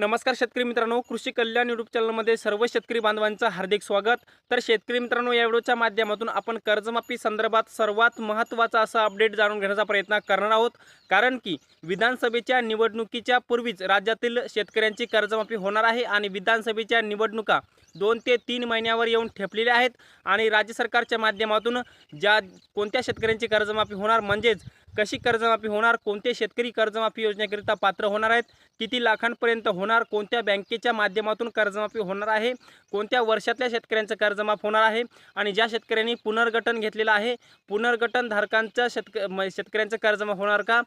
नमस्कार शेतकरी मित्रांनो कृषी कल्याण यूट्यूब चॅनलमध्ये सर्व शेतकरी बांधवांचं हार्दिक स्वागत. तर शेतकरी मित्रांनो या व्हिडिओच्या माध्यमातून आपण कर्जमाफी संदर्भात सर्वात महत्त्वाचा असा अपडेट जाणून घेण्याचा प्रयत्न करणार आहोत. कारण की विधानसभेच्या निवडणुकीच्या पूर्वीच राज्यातील शेतकऱ्यांची कर्जमाफी होणार आहे आणि विधानसभेच्या निवडणुका दोन ते तीन महिन्यावर येऊन ठेपलेल्या आहेत. आणि राज्य सरकारच्या माध्यमातून ज्या कोणत्या शेतकऱ्यांची कर्जमाफी होणार म्हणजेच कशी कर्जमाफी होणार? कोणते शेतकरी कर्जमाफी योजनेकरिता पात्र होणार आहेत? किती लाखांपर्यंत होणार? कोणत्या बँकेच्या माध्यमातून कर्जमाफी होणार आहे? कोणत्या वर्षातल्या शेतकऱ्यांचं कर्जमाफ होणार आहे? आणि ज्या शेतकऱ्यांनी पुनर्गठन घेतलेलं आहे पुनर्गठन धारकांचं शेतक म- शेतकऱ्यांचं कर्जमाफ होणार का?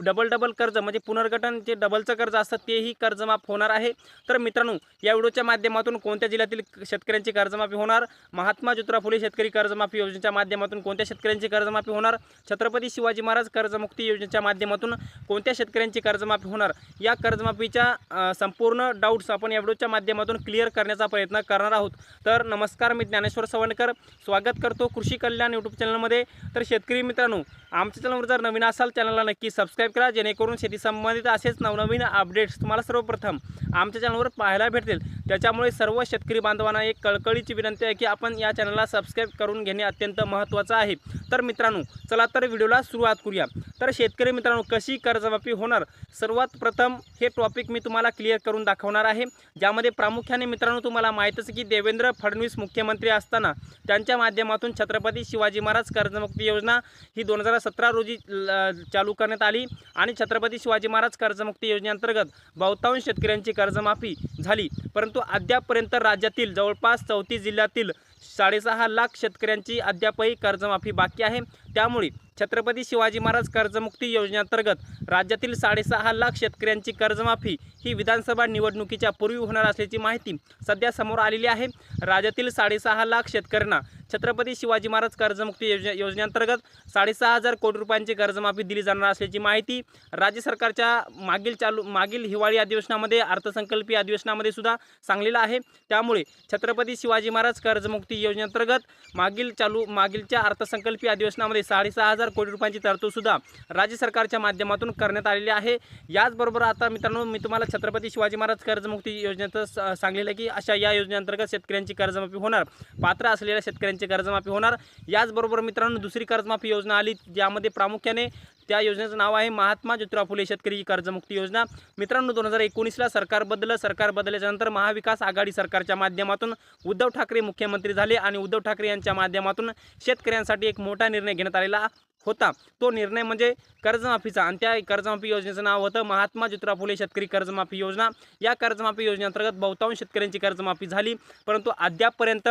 डबल डबल कर्ज म्हणजे पुनर्गठन जे डबलचं कर्ज असतं तेही कर्जमाफ होणार आहे. तर मित्रांनो या व्हिडिओच्या माध्यमातून कोणत्या जिल्ह्यातील शेतकऱ्यांची कर्जमाफी होणार? महात्मा ज्योतिराव फुले शेतकरी कर्जमाफी योजनेच्या माध्यमातून कोणत्या शेतकऱ्यांची कर्जमाफी होणार? छत्रपती शिवाजी महाराज कर्जमुक्ती योजनेच्या माध्यमातून कोणत्या शेतकऱ्यांची कर्जमाफी होणार? या कर्जमाफीच्या संपूर्ण डाऊट्स आपण या व्हिडिओच्या माध्यमातून क्लिअर करण्याचा प्रयत्न करणार आहोत. तर नमस्कार मी ज्ञानेश्वर सवणकर. स्वागत करतो कृषी कल्याण यूट्यूब चॅनलमध्ये. तर शेतकरी मित्रांनो आमच्या चॅनलवर जर नवीन असाल चॅनलला नक्की सबस्क्राईब करा जेणेकरून शेती संबंधित असेच नवनवीन अपडेट्स तुम्हाला सर्वप्रथम आमच्या चॅनलवर पाहायला भेटतील. त्याच्यामुळे सर्व शेतकरी बांधवांना एक कळकळीची विनंती आहे की आपण या चॅनलला सबस्क्राईब करून घेणे अत्यंत महत्त्वाचं आहे. तर मित्रांनो चला तर व्हिडिओला सुरुवात करूया. तर शेतकरी मित्रांनो कशी कर्जमाफी होणार? सर्वात प्रथम हे टॉपिक मी तुम्हाला क्लिअर करून दाखवणार आहे. ज्यामध्ये प्रामुख्याने मित्रांनो तुम्हाला माहीतच की देवेंद्र फडणवीस मुख्यमंत्री असताना त्यांच्या माध्यमातून छत्रपती शिवाजी महाराज कर्जमुक्ती योजना ही दोन हजार सतरा रोजी ल- चालू करण्यात आली आणि छत्रपती शिवाजी महाराज कर्जमुक्ती योजनेअंतर्गत बहुतांश शेतकऱ्यांची कर्जमाफी झाली. परंतु अद्यापपर्यंत राज्यातील जवळपास चौतीस जिल्ह्यातील साडेसहा लाख शेतकऱ्यांची अद्यापही कर्जमाफी बाकी आहे. त्यामुळे छत्रपती शिवाजी महाराज कर्जमुक्ती योजनेअंतर्गत राज्यातील साडेसहा लाख शेतकऱ्यांची कर्जमाफी ही विधानसभा निवडणुकीच्या पूर्वी होणार असल्याची माहिती सध्या समोर आलेली आहे. राज्यातील साडेसहा लाख शेतकऱ्यांना छत्रपती शिवाजी महाराज कर्जमुक्ती योजने योजनेअंतर्गत साडेसहा हजार कोटी रुपयांची कर्जमाफी दिली जाणार असल्याची माहिती राज्य सरकारच्या मागील चालू मागील हिवाळी अधिवेशनामध्ये अर्थसंकल्पीय अधिवेशनामध्ये सुद्धा सांगलेलं आहे. त्यामुळे छत्रपती शिवाजी महाराज कर्जमुक्ती योजनेअंतर्गत मागील चालू मागीलच्या अर्थसंकल्पीय अधिवेशनामध्ये साडेसहा हजार कोटी रुपयांची तरतूदसुद्धा राज्य सरकारच्या माध्यमातून करण्यात आलेली आहे. याचबरोबर आता मित्रांनो मी तुम्हाला छत्रपती शिवाजी महाराज कर्जमुक्ती योजनेचं सांगलेलं आहे की अशा या योजनेअंतर्गत शेतकऱ्यांची कर्जमाफी होणार. पात्र असलेल्या शेतकऱ्यांची कर्जमाफी होणार. याचबरोबर मित्रांनो दुसरी कर्जमाफी योजना आली ज्यामध्ये प्रामुख्याने त्या योजनेचं नाव आहे महात्मा ज्योतिराव फुले शेतकरी कर्जमुक्ती योजना. मित्रांनो दोन हजार एकोणीसला सरकार बदललं. सरकार बदलल्याच्यानंतर महाविकास आघाडी सरकारच्या माध्यमातून उद्धव ठाकरे मुख्यमंत्री झाले आणि उद्धव ठाकरे यांच्या माध्यमातून शेतकऱ्यांसाठी एक मोठा निर्णय घेण्यात आलेला होता. तो निर्णय म्हणजे कर्जमाफीचा. आणि त्या कर्जमाफी योजनेचं नाव होतं महात्मा ज्योतिराव फुले शेतकरी कर्जमाफी योजना. या कर्जमाफी योजनेअंतर्गत बहुतांश शेतकऱ्यांची कर्जमाफी झाली. परंतु अद्यापपर्यंत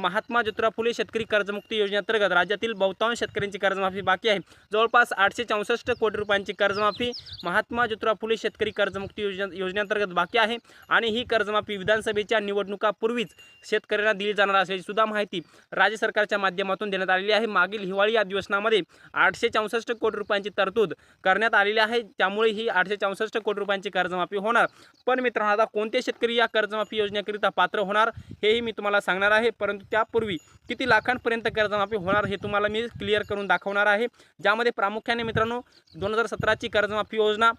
महात्मा ज्योतिराव फुले शेतकरी कर्जमुक्ती योजनेअंतर्गत राज्यातील बहुतांश शेतकऱ्यांची कर्जमाफी बाकी आहे. जवळपास आठशे चौसष्ट कोटी रुपयांची कर्जमाफी महात्मा ज्योतिराव फुले शेतकरी कर्जमुक्ती योजने योजनेअंतर्गत बाकी आहे. आणि ही कर्जमाफी विधानसभेच्या निवडणुकापूर्वीच शेतकऱ्यांना दिली जाणार असल्याची सुद्धा माहिती राज्य सरकारच्या माध्यमातून देण्यात आलेली आहे. मागील हिवाळी अधिवेशनामध्ये आठशे चौसष्ट कोटी रुपयांची तरतूद करण्यात आलेली आहे. त्यामुळे ही आठशे चौसष्ट कोटी रुपयांची कर्जमाफी होणार. पण मित्रांनो आता कोणते शेतकरी या कर्जमाफी योजनेकरिता पात्र होणार हेही मी तुम्हाला सांगणार आहे. परंतु त्यापूर्वी किती लाखांपर्यंत कर्जमाफी होणार हे तुम्हाला मी क्लिअर करून दाखवणार आहे. ज्यामध्ये प्रामुख्याने मित्रांनो दोन हजार सतराची कर्जमाफी योजना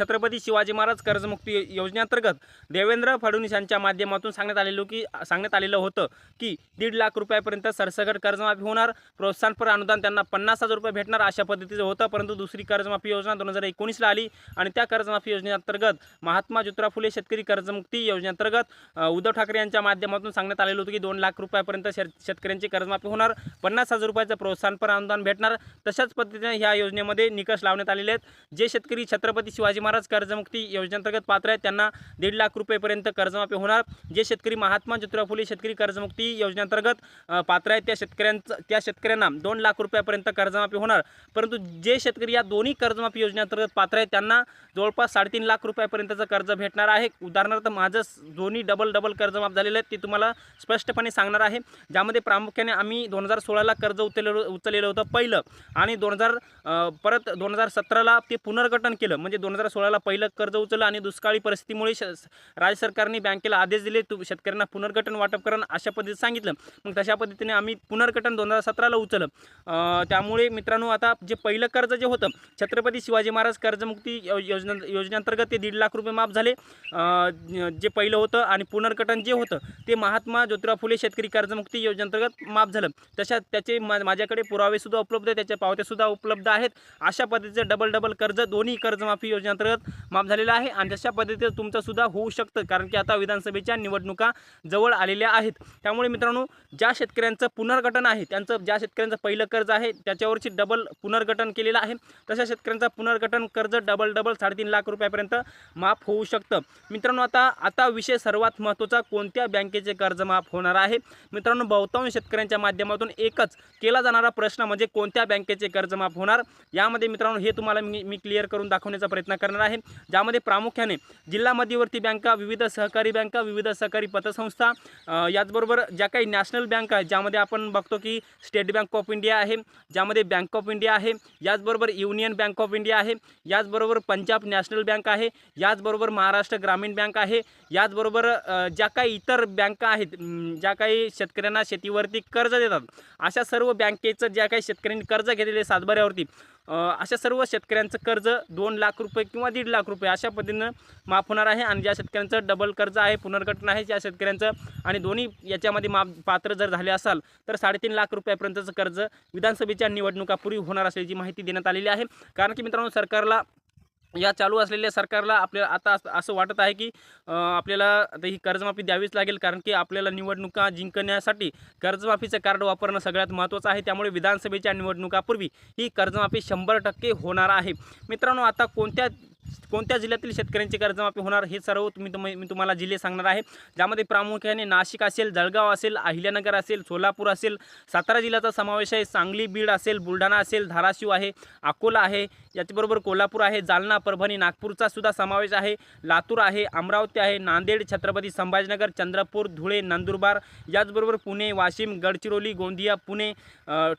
छत्रपती शिवाजी महाराज कर्जमुक्ती योजनेअंतर्गत देवेंद्र फडणवीस यांच्या माध्यमातून सांगण्यात आलेलं की सांगण्यात आलेलं होतं की दीड लाख रुपयापर्यंत सरसकट कर्जमाफी होणार प्रोत्साहनपर अनुदान त्यांना पन्नास हजार रुपये भेटणार अशा पद्धतीचं होतं परंतु दुसरी कर्जमाफी योजना दोन हजार एकोणीसला आली आणि त्या कर्जमाफी योजनेअंतर्गत महात्मा ज्योतिराव फुले शेतकरी कर्जमुक्ती योजनेअंतर्गत उद्धव ठाकरे यांच्या माध्यमातून सांगण्यात आलेलं होतं की दोन लाख रुपयापर्यंत शेत शेतकऱ्यांची कर्जमाफी होणार पन्नास हजार रुपयाचं प्रोत्साहनपर अनुदान भेटणार. तशाच पद्धतीने ह्या योजनेमध्ये निकष लावण्यात आलेले आहेत. जे शेतकरी छत्रपती शिवाजी महाराज कर्जमुक्ती योजनेअंतर्गत पात्र आहेत. त्यांना दीड लाख रुपयेपर्यंत कर्जमाफी होणार. जे शेतकरी महात्मा ज्योतिराव फुले शेतकरी कर्जमुक्ती योजनेअंतर्गत पात्र आहेत त्या शेतकऱ्यांचं त्या शेतकऱ्यांना दोन लाख रुपयापर्यंत कर्जमाफी होणार. परंतु जे शेतकरी या दोन्ही कर्जमाफी योजनेअंतर्गत पात्र आहेत त्यांना जवळपास साडेतीन लाख रुपयापर्यंतचं कर्ज भेटणार आहे. उदाहरणार्थ माझं दोन्ही डबल डबल कर्जमाफ झालेलं आहे ते तुम्हाला स्पष्टपणे सांगणार आहे. ज्यामध्ये प्रामुख्याने आम्ही दोन हजार सोळाला कर्ज उचललेलं उचललेलं होतं पहिलं आणि दोन हजार परत दोन हजार सतराला ते पुनर्गठन केलं. म्हणजे दोन हजार सोळाला पहिलं कर्ज उचललं आणि दुष्काळी परिस्थितीमुळे श राज्य सरकारने बँकेला आदेश दिले. तू शेतकऱ्यांना पुनर्गठन वाटप करा अशा पद्धतीने सांगितलं. मग तशा पद्धतीने आम्ही पुनर्गठन दोन हजार सतराला उचललं. त्यामुळे मित्रांनो आता जे पहिलं कर्ज जे होतं छत्रपती शिवाजी महाराज कर्जमुक्ती योजना योजनेअंतर्गत ते दीड लाख रुपये माफ झाले. जे पहिलं होतं आणि पुनर्गठन जे होतं ते महात्मा ज्योतिराव फुले शेतकरी कर्जमुक्ती योजनेअंतर्गत माफ झालं. तशा त्याचे मा माझ्याकडे पुरावेसुद्धा उपलब्ध आहेत त्याच्या पावत्यासुद्धा उपलब्ध आहेत. अशा पद्धतीचं डबल डबल कर्ज दोन्ही कर्जमाफी योजनेअंतर्गत माफ झालेला आहे आणि तशा पद्धतीचं तुमचंसुद्धा होऊ शकतं कारण की आता विधानसभेच्या निवडणुका जवळ आलेल्या आहेत. त्यामुळे मित्रांनो ज्या शेतकऱ्यांचं पुनर्गठन आहे त्यांचं ज्या शेतकऱ्यांचं पहिलं कर्ज आहे त्याच्यावरची डबल पुनर्गठन केलेलं आहे. तशा शेतकऱ्यांचं पुनर्गठन कर्ज डबल डबल साडेतीन लाख रुपयापर्यंत माफ होऊ शकतं. मित्रांनो आता आता विषय सर्वात महत्त्वाचा कोणत्या बँकेचे कर्ज माफ होणार आहे? मित्रांनो बहुतांश शेतकऱ्यांच्या माध्यमातून एकच केला जाणारा प्रश्न म्हणजे कोणत्या बँकेचे कर्ज माफ होणार? यामध्ये मित्रांनो हे तुम्हाला मी मी क्लिअर करून दाखवण्याचा प्रयत्न करणार आहे. ज्यामध्ये प्रामुख्याने जिल्हा मध्यवर्ती बँका विविध सहकारी बँका विविध सहकारी पतसंस्था याचबरोबर ज्या काही नॅशनल बँक आहेत ज्यामध्ये आपण बघतो की स्टेट बँक ऑफ इंडिया आहे ज्यामध्ये बँक ऑफ इंडिया आहे याचबरोबर युनियन बँक ऑफ इंडिया आहे याचबरोबर पंजाब नॅशनल बँक आहे याचबरोबर महाराष्ट्र ग्रामीण बँक आहे याचबरोबर ज्या काही इतर बँका आहेत ज्या काही शेतकऱ्यांना शेतीवरती कर्ज देतात अशा सर्व बँकेचं ज्या काही शेतकऱ्यांनी कर्ज घेतलेले सातबाऱ्यावरती अशा सर्व शेतकऱ्यांचं कर्ज दोन लाख रुपये किंवा दीड लाख रुपये अशा पद्धतीनं माफ होणार आहे आणि ज्या शेतकऱ्यांचं डबल कर्ज आहे पुनर्गठन आहे ज्या शेतकऱ्यांचं आणि दोन्ही याच्यामध्ये माप पात्र जर झाले असाल तर साडेतीन लाख रुपयापर्यंतचं कर्ज विधानसभेच्या निवडणुकापूर्वी होणार असल्याची माहिती देण्यात आलेली आहे. कारण की मित्रांनो सरकारला या चालू असलेल्या सरकारला आपल्याला आता असं- असं वाटत आहे की आपल्याला आता ही कर्जमाफी द्यावीच लागेल. कारण की आपल्याला निवडणुका जिंकण्यासाठी कर्जमाफीचं कार्ड वापरणं सगळ्यात महत्त्वाचं आहे. त्यामुळे विधानसभेच्या निवडणुकापूर्वी ही कर्जमाफी शंभर टक्के होणार आहे. मित्रांनो आता कोणत्या कोणत्या जिल्ह्यातील शेतकऱ्यांची कर्जमाफी होणार हे सर्व तुम्ही तुम मी तुम्हाला जिल्हे सांगणार आहे. ज्यामध्ये प्रामुख्याने नाशिक असेल जळगाव असेल अहिल्यानगर असेल सोलापूर असेल सातारा जिल्ह्याचा समावेश आहे. सांगली बीड असेल बुलढाणा असेल धाराशिव आहे अकोला आहे याच्याबरोबर कोल्हापूर आहे जालना परभणी नागपूरचा सुद्धा समावेश आहे. लातूर आहे अमरावती आहे नांदेड छत्रपती संभाजीनगर चंद्रपूर धुळे नंदुरबार याचबरोबर पुणे वाशिम गडचिरोली गोंदिया पुणे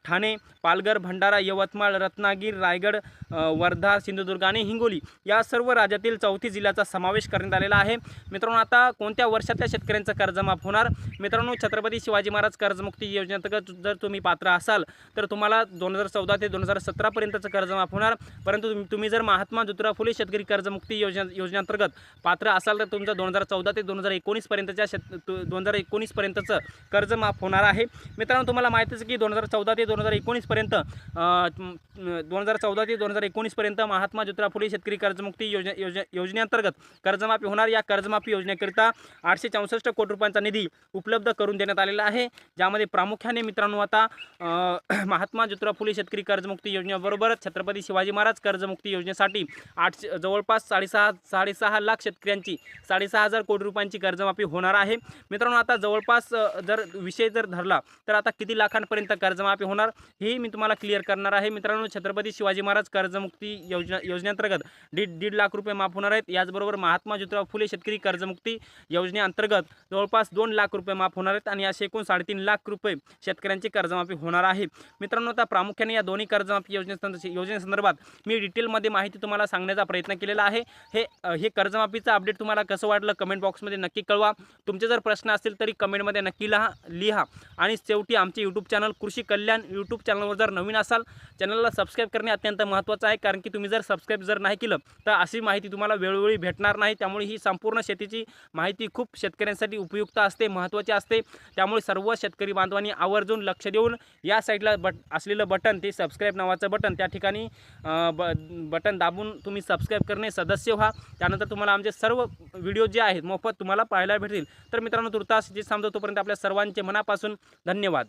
ठाणे पालघर भंडारा यवतमाळ रत्नागिरी रायगड वर्धा सिंधुदुर्ग आणि हिंगोली. या सर्व राज्यातील चौथी जिल्ह्याचा समावेश करण्यात आलेला आहे. मित्रांनो आता कोणत्या वर्षातल्या शेतकऱ्यांचं कर्जमाफ होणार? मित्रांनो छत्रपती शिवाजी महाराज कर्जमुक्ती योजनेअंतर्गत जर तुम्ही पात्र असाल तर तुम्हाला दोन हजार चौदा ते दोन हजार सतरापर्यंतचं कर्जमाफ होणार. परंतु तुम्ही जर महात्मा ज्योतिराव फुले शेतकरी कर्जमुक्ती योजना योजनेअंतर्गत पात्र असाल तर तुमचं दोन हजार चौदा ते दोन हजार एकोणीसपर्यंतच्या शेत दोन हजार एकोणीसपर्यंतचं कर्ज माफ होणार आहे. मित्रांनो तुम्हाला माहितीच आहे की दोन हजार चौदा ते दोन हजार एकोणीसपर्यंत दोन हजार चौदा ते दोन हजार एकोणीसपर्यंत महात्मा ज्योतिराव फुले शेतकरी कर्जमुक्ती योजना योजना योजनेअंतर्गत कर्जमाफी होणार. या कर्जमाफी योजनेकरिता आठशे चौसष्ट कोटी रुपयांचा निधी उपलब्ध करून देण्यात आलेला आहे. ज्यामध्ये प्रामुख्याने मित्रांनो आता महात्मा ज्योतिराव फुले शेतकरी कर्जमुक्ती योजनेबरोबरच छत्रपती शिवाजी महाराज कर्जमुक्ती योजनेसाठी आठशे जवळपास साडेसहा साडेसहा लाख शेतकऱ्यांची साडेसहा हजार कोटी रुपयांची कर्जमाफी होणार आहे. मित्रांनो आता जवळपास जर विषय जर धरला तर आता किती लाखांपर्यंत कर्जमाफी होणार हेही मी तुम्हाला क्लिअर करणार आहे. मित्रांनो छत्रपती शिवाजी महाराज कर्जमुक्ती योजना योजनेअंतर्गत दीड दीड लाख रुपये माफ होणार आहेत. याचबरोबर महात्मा ज्योतिराव फुले शेतकरी कर्जमुक्ती योजनेअंतर्गत जवळपास दोन लाख रुपये माफ होणार आहेत आणि असे एकूण साडेतीन लाख रुपये शेतकऱ्यांची कर्जमाफी होणार आहे. मित्रांनो आता प्रामुख्याने या दोन्ही कर्जमाफी योजने योजनेसंदर्भात मी डिटेलमध्ये माहिती तुम्हाला सांगण्याचा प्रयत्न केलेला आहे. हे हे कर्जमाफीचं अपडेट तुम्हाला कसं वाटलं कमेंट बॉक्समध्ये नक्की कळवा. तुमचे जर प्रश्न असतील तरी कमेंटमध्ये नक्की लहा लिहा. आणि शेवटी आमचे यूट्यूब चॅनल कृषी कल्याण यूट्यूब चॅनलवर जर नवीन असाल चॅनलला सबस्क्राईब करणे अत्यंत महत्त्वाचं आहे. कारण की तुम्ही जर सबस्क्राईब जर नाही केलं तर अशी माहिती तुम्हाला वेळोवेळी भेटणार नाही. त्यामुळे ही संपूर्ण शेतीची माहिती खूप शेतकऱ्यांसाठी उपयुक्त असते महत्त्वाची असते. त्यामुळे सर्व शेतकरी बांधवांनी आवर्जून लक्ष देऊन या साईडला बट असलेलं बटन ते सबस्क्राईब नावाचं बटन त्या ठिकाणी ब बटन दाबून तुम्ही सबस्क्राईब करणे सदस्य व्हा. त्यानंतर तुम्हाला आमचे सर्व व्हिडिओ जे आहेत मोफत तुम्हाला पाहायला भेटतील. तर मित्रांनो तुर्तास जे समजा तोपर्यंत आपल्या सर्वांचे मनापासून धन्यवाद.